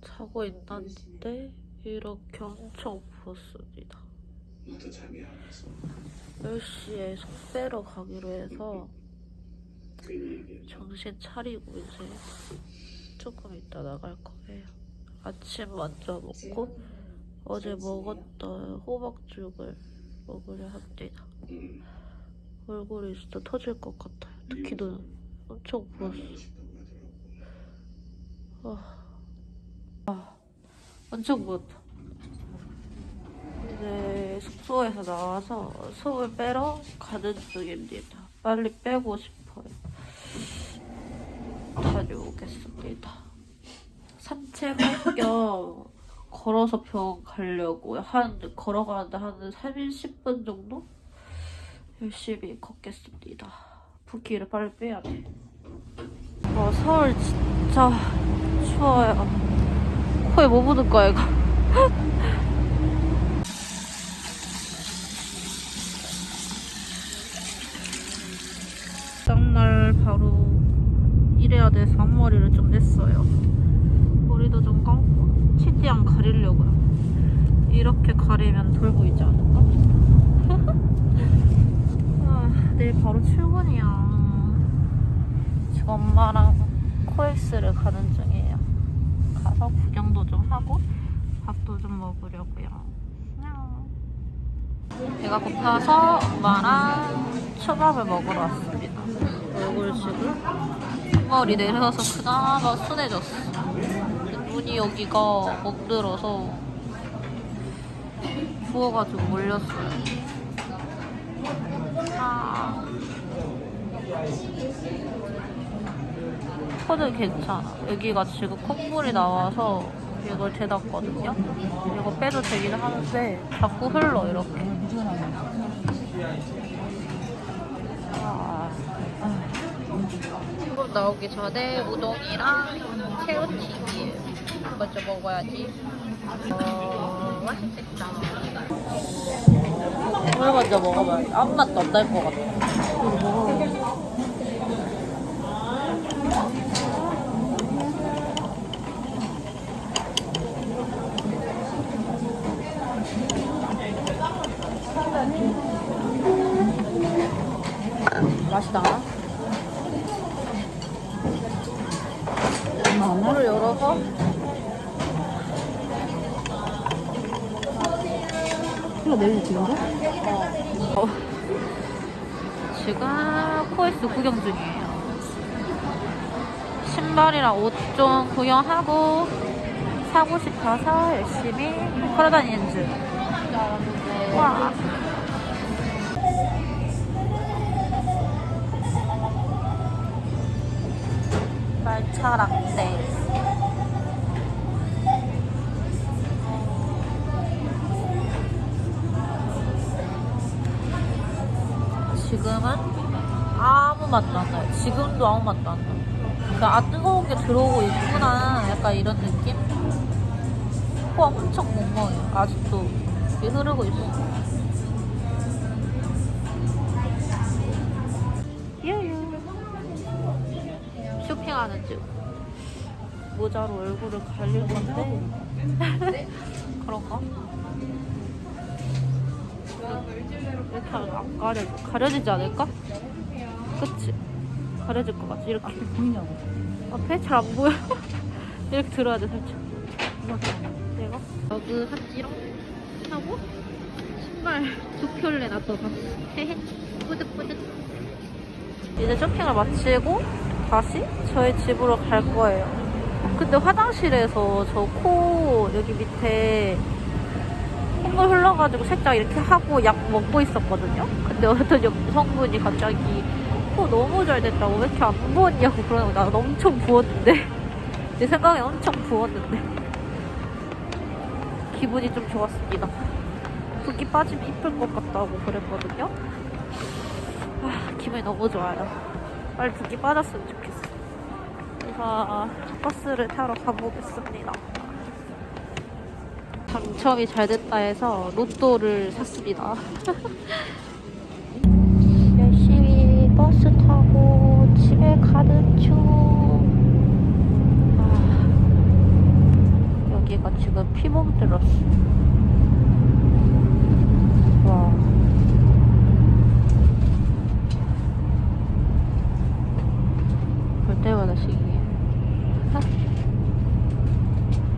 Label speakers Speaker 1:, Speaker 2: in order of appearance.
Speaker 1: 자고 있는데 이렇게 엄청 부었습니다.
Speaker 2: 너도 잠이 안 와서
Speaker 1: 10시에 속 빼러 가기로 해서. 정신 차리고 이제 조금 이따 나갈 거예요. 아침 먼저 먹고 어제 먹었던 호박죽을 먹으려 합니다.
Speaker 2: 응.
Speaker 1: 얼굴이 진짜 터질 것 같아요. 특히 눈 엄청 부었어.
Speaker 2: 만
Speaker 1: 아, 엄청 부었다. 이제 숙소에서 나와서 속을 빼러 가는 중입니다. 빨리 빼고 싶어요. 다녀오겠습니다. 산책할 겸 걸어서 병원 가려고 한 걸어가는데 한 30분 정도 열심히 걷겠습니다. 붓기를 빨리 빼야 돼. 와 서울 진짜 추워요. 코에 뭐 묻은 거야 이거? 다음날 바로 일해야 돼서 앞머리를 좀 냈어요. 머리도 좀 감고 최대한 가리려고요. 이렇게 가리면 돌 보이지 않을까? 아, 내일 바로 출근이야. 지금 엄마랑 코엑스를 가는 중이에요. 가서 구경도 좀 하고 밥도 좀 먹으려고요. 배가 고파서 엄마랑 초밥을 먹으러 왔습니다. 얼굴 지금 머리 내려서 그나마 순해졌어. 눈이 여기가 멍들어서 부어가지고 몰렸어요. 아. 코는 괜찮아. 여기가 지금 콧물이 나와서 이걸 대놨거든요. 이거 빼도 되긴 하는데 자꾸 흘러 이렇게. 아. 아. 나오기 전에 우동이랑 새우튀김 먼저 먹어야지. 어, 맛있겠다. 물 먼저 먹어봐야지. 아무 맛도 안 날 것 같아. 맛이 나나? 물을 열어서
Speaker 3: 이거 내일 지금도?
Speaker 1: 어. 지금 코엑스 구경 중이에요. 신발이랑 옷 좀 구경하고 사고 싶어서 열심히 걸어다니는 중. 와. 말차 라떼. 지금은 아무 맛도 안 나요. 지금도 아무 맛도 안 나요. 그러니까 아 뜨거운 게 들어오고 있구나. 약간 이런 느낌? 코가 엄청 멍멍해요. 아직도 이게 흐르고 있어. 쇼핑하는 중. 모자로 얼굴을 가릴 건데. 그런가? 이렇게 안 가려져. 가려지지 않을까? 그치? 가려질 것 같지? 이렇게.
Speaker 3: 보이냐고.
Speaker 1: 앞에 잘 안 보여. 이렇게 들어야 돼, 살짝. 내가 여기 샀지롱 하고 신발 두 켤레 놔둬봤어. 헤헤. 뿌듯뿌듯. 이제 쇼핑을 마치고 다시 저희 집으로 갈 거예요. 근데 화장실에서 저 코 여기 밑에 콧물 흘러가지고 살짝 이렇게 하고 약 먹고 있었거든요. 근데 어떤 여성분이 갑자기 코 너무 잘 됐다고 왜 이렇게 안 부었냐고 그러는 거야. 나 엄청 부었는데 내 생각에 엄청 부었는데 기분이 좀 좋았습니다. 붓기 빠지면 이쁠 것 같다고 그랬거든요. 아, 기분이 너무 좋아요. 빨리 붓기 빠졌으면 좋겠어. 그래서 버스를 타러 가보겠습니다. 당첨이 잘 됐다 해서 로또를 샀습니다.